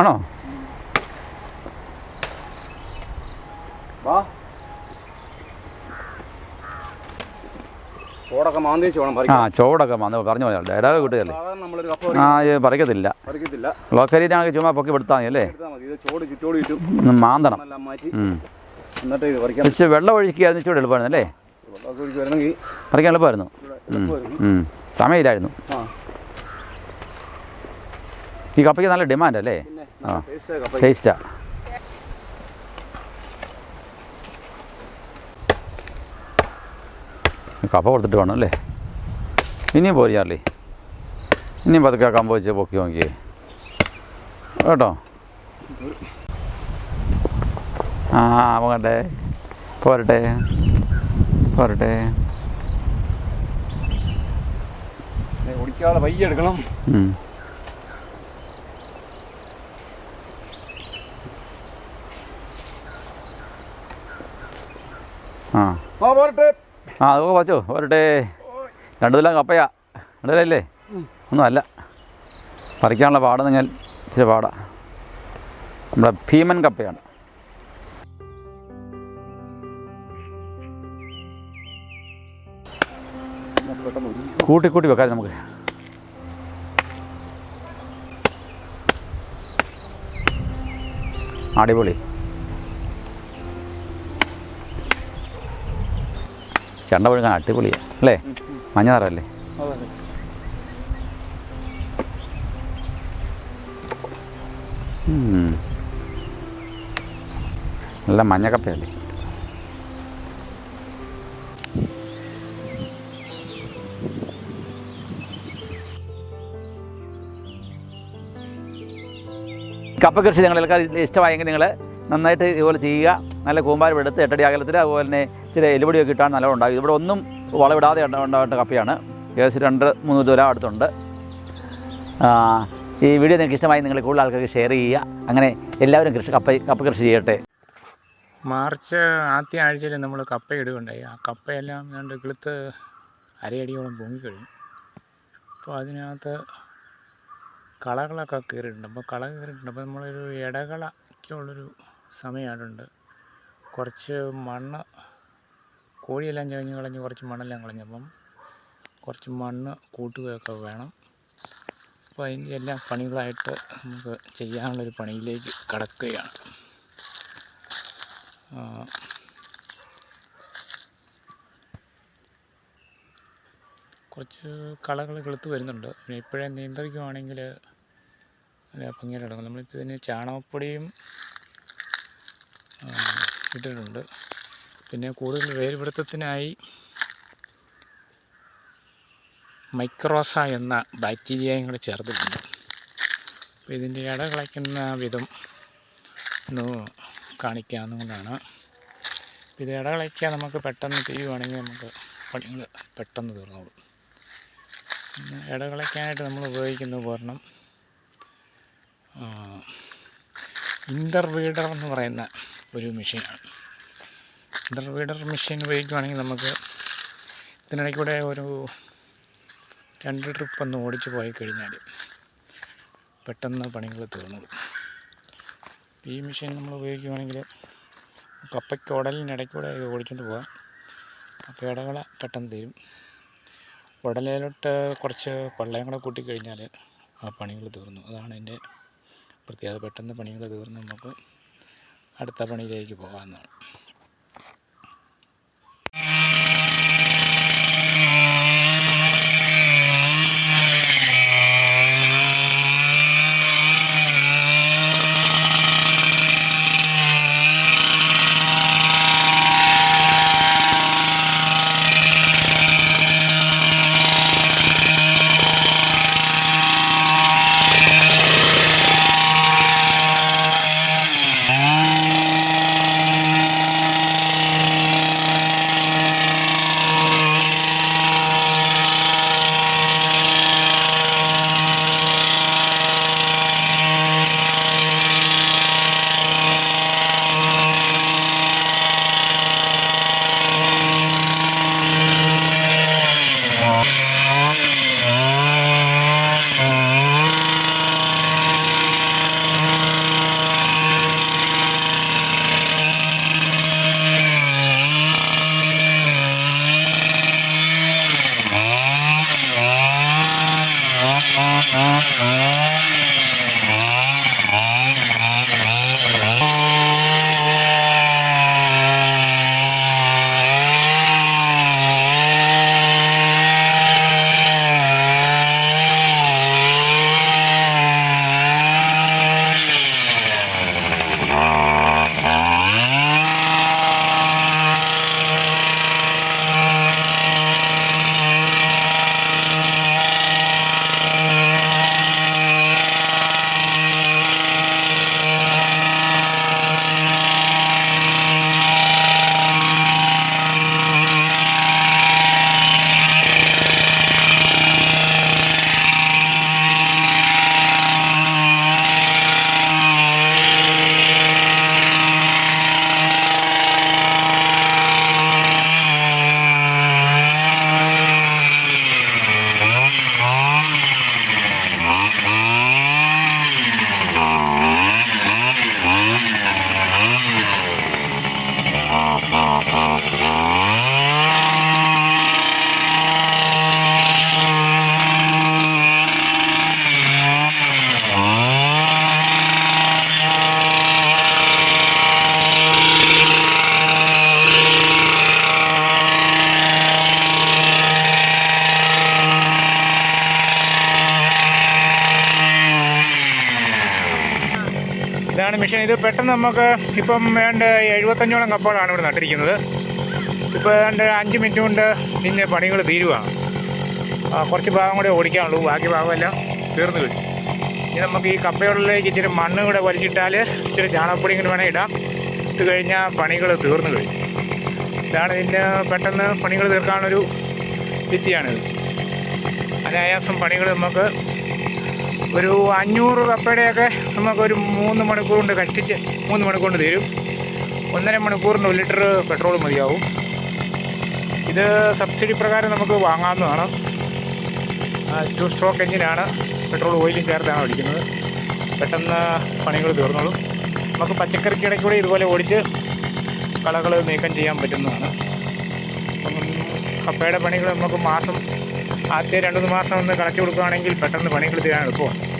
ആണോ? ചോടൊക്കെ വേണം ആ ചോടൊക്കെ മാന്തി. പറഞ്ഞു പോലെ ഡയലോഗ് കിട്ടുകയല്ലേ? ആ പറിക്കത്തില്ല. പറിക്കത്തില്ല. ചുമ്മാ പൊക്കി പെടുത്താൽ മതി അല്ലേ? മാന്തണം. പക്ഷേ വെള്ളം ഒഴിക്കുകയായിരുന്നു ഇച്ചിരി എളുപ്പമായിരുന്നു അല്ലേ? പറിക്കാൻ എളുപ്പമായിരുന്നു. സമയമില്ലായിരുന്നു. ആ. ഈ കപ്പയ്ക്ക് നല്ല ഡിമാൻഡ് അല്ലേ? ആ. ടേസ്റ്റ് കപ്പ കൊടുത്തിട്ട് വേണം അല്ലേ? ഇനിയും പോരിയാറില്ലേ ഇനിയും പതുക്കെ കമ്പ് വെച്ച് പൊക്കി നോക്കിയേ. കേട്ടോ? ആ പോകട്ടെ പോരട്ടെ. പോരട്ടെ. ഓടിക്കാതെ പയ്യെ എടുക്കണം. ആ. പോരട്ടെ. ആ അതൊക്കെ വച്ചോ വരട്ടെ രണ്ടു നില കപ്പയാ. രണ്ടു നിലയല്ലേ? ഒന്നും അല്ല. പറിക്കാനുള്ള പാടെന്ന് ഞാൻ. ഇച്ചിരി പാടാ. നമ്മുടെ ഭീമൻ കപ്പയാണ്. കൂട്ടി കൂട്ടി വെക്കാം നമുക്ക്. അടിപൊളി. ചെണ്ട പുഴുങ്ങാൻ അടിപൊളിയാണ് അല്ലേ? മഞ്ഞ നിറമല്ലേ. നല്ല മഞ്ഞക്കപ്പയല്ലേ കപ്പ കൃഷി നിങ്ങൾക്ക് ഇഷ്ടമായെങ്കിൽ നിങ്ങൾ നന്നായിട്ട് ഇതുപോലെ ചെയ്യുക. നല്ല കൂമ്പാരം എടുത്ത് എട്ടടി അകലത്തിൽ അതുപോലെ തന്നെ ഇച്ചിരി എലിപൊടിയൊക്കെ ഇട്ടാണ് നല്ലോണം ഉണ്ടാകും ഇവിടെ ഒന്നും വളവിടാതെ ഉണ്ടാകേണ്ട കപ്പയാണ്. ഏകദേശം രണ്ട് മൂന്ന് ദൂരം അടുത്തുണ്ട്. ഈ വീഡിയോ നിങ്ങൾക്ക് ഇഷ്ടമായി നിങ്ങൾ കൂടുതൽ ആൾക്കാർക്ക് ഷെയർ ചെയ്യുക. അങ്ങനെ എല്ലാവരും കൃഷി കപ്പ കപ്പ കൃഷി ചെയ്യട്ടെ. മാർച്ച് ആദ്യ ആഴ്ചയിൽ നമ്മൾ കപ്പ ഇടുകയുണ്ടായി. ആ കപ്പയെല്ലാം രണ്ട് കിളുത്ത് അരയടിയോളം പൊങ്ങിക്കഴിഞ്ഞു. അപ്പോൾ അതിനകത്ത് കളകളൊക്കെ കയറിയിട്ടുണ്ട്. അപ്പോൾ കള കയറിയിട്ടുണ്ട്. അപ്പോൾ നമ്മളൊരു ഇടകളൊക്കെയുള്ളൊരു സമയമായിട്ടുണ്ട് കുറച്ച് മണ്ണ് കോഴിയെല്ലാം ചകഞ്ഞ് കളഞ്ഞ് കുറച്ച് മണ്ണെല്ലാം കളഞ്ഞപ്പം കുറച്ച് മണ്ണ് കൂട്ടുകയൊക്കെ വേണം. അപ്പോൾ അതിന്റെ എല്ലാ പണികളായിട്ട് നമുക്ക് ചെയ്യാനുള്ളൊരു പണിയിലേക്ക് കടക്കുകയാണ്. കുറച്ച് കളകൾ കിളുത്ത് വരുന്നുണ്ട്. പിന്നെ ഇപ്പോഴേ നിയന്ത്രിക്കുവാണെങ്കിൽ നല്ല ഭംഗിയായിട്ട് കിടക്കും നമ്മളിപ്പോൾ ഇതിന് ചാണകപ്പൊടിയും ഇട്ടിട്ടുണ്ട് പിന്നെ കൂടുതൽ വേരുപിടുത്തത്തിനായി മൈക്രോസ എന്ന ബാക്ടീരിയയും കൂടെ ചേർത്തിട്ടുണ്ട്. അപ്പോൾ ഇതിന്റെ ഇട കളയ്ക്കുന്ന വിധം ഒന്ന് കാണിക്കാവുന്നതാണ്. ഇത് ഇട കളയ്ക്കാൻ നമുക്ക് പെട്ടെന്ന് ചെയ്യുവാണെങ്കിൽ നമുക്ക് പണികൾ പെട്ടെന്ന് തീർന്നോളും. ഇട കളയ്ക്കാനായിട്ട് നമ്മൾ ഉപയോഗിക്കുന്ന ഉപകരണം ഇന്റർവീഡർ എന്ന് പറയുന്ന ഒരു മെഷീനാണ് ഇന്റർവീഡർ മെഷീൻ ഉപയോഗിക്കുവാണെങ്കിൽ നമുക്ക് ഇതിനിടയ്ക്കൂടെ ഒരു രണ്ട് ട്രിപ്പ് ഒന്ന് ഓടിച്ച് പോയി കഴിഞ്ഞാൽ പെട്ടെന്ന് പണികൾ തീർന്നോളും. ഈ മെഷീൻ നമ്മൾ ഉപയോഗിക്കുകയാണെങ്കിൽ കപ്പയ്ക്ക് ഉടലിനിടയ്ക്കൂടെ ഇത് ഓടിച്ചുകൊണ്ട് പോകാം. അപ്പോൾ ഇടകള പെട്ടെന്ന് തീരും. ഉടലയിലോട്ട് കുറച്ച് പള്ളയും കൂടെ കൂട്ടിക്കഴിഞ്ഞാൽ ആ പണികൾ തീർന്നു. അതാണ് എന്റെ പ്രത്യേകത. പെട്ടെന്ന് പണികൾ തീർന്ന് നമുക്ക് അടുത്ത പണിയിലേക്ക് പോകാവുന്നതാണ് മെഷീൻ. ഇത് പെട്ടെന്ന് നമുക്ക് ഇപ്പം വേണ്ട എഴുപത്തഞ്ചോളം കപ്പകളാണ് ഇവിടെ നട്ടിരിക്കുന്നത്. ഇപ്പോൾ വേണ്ട അഞ്ച് മിനിറ്റ് കൊണ്ട് ഇതിന്റെ പണികൾ തീരുവാണ്. കുറച്ച് ഭാഗം കൂടെ ഓടിക്കാനുള്ളൂ. ബാക്കി ഭാഗമെല്ലാം തീർന്നു കഴിഞ്ഞു. ഇനി നമുക്ക് ഈ കപ്പയുള്ളിലേക്ക് ഇച്ചിരി മണ്ണ് കൂടെ വലിച്ചിട്ടാൽ ഇച്ചിരി ചാണകപ്പൊടി ഇങ്ങനെ വേണേൽ ഇടാം. ഇട്ട് കഴിഞ്ഞാൽ പണികൾ തീർന്നു കഴിഞ്ഞു. ഇതാണ് ഇതിന്റെ പെട്ടെന്ന് പണികൾ തീർക്കാനുള്ളൊരു വിദ്യയാണിത് അനായാസം പണികൾ നമുക്ക് ഒരു അഞ്ഞൂറ് കപ്പയുടെയൊക്കെ നമുക്കൊരു മൂന്ന് മണിക്കൂർ കൊണ്ട് കഷ്ടിച്ച് മൂന്ന് മണിക്കൂർ കൊണ്ട് തീരും. ഒന്നര മണിക്കൂറിന് ഒരു ലിറ്റർ പെട്രോൾ മതിയാവും. ഇത് സബ്സിഡി പ്രകാരം നമുക്ക് വാങ്ങാവുന്നതാണ്. ടു സ്ട്രോക്ക് എഞ്ചിനാണ് പെട്രോൾ ഓയിലും ചേർത്താണ് ഓടിക്കുന്നത് പെട്ടെന്ന് പണികൾ തീർന്നോളും. നമുക്ക് പച്ചക്കറിക്ക് ഇടയ്ക്ക് കൂടെ ഇതുപോലെ ഓടിച്ച് കളകൾ നീക്കം ചെയ്യാൻ പറ്റുന്നതാണ്. കപ്പയുടെ പണികൾ നമുക്ക് മാസം ആദ്യത്തെ രണ്ടു മാസം ഒന്ന് കളച്ചു കൊടുക്കുകയാണെങ്കിൽ പെട്ടെന്ന് പണികൾ തീരാൻ എളുപ്പമാണ്.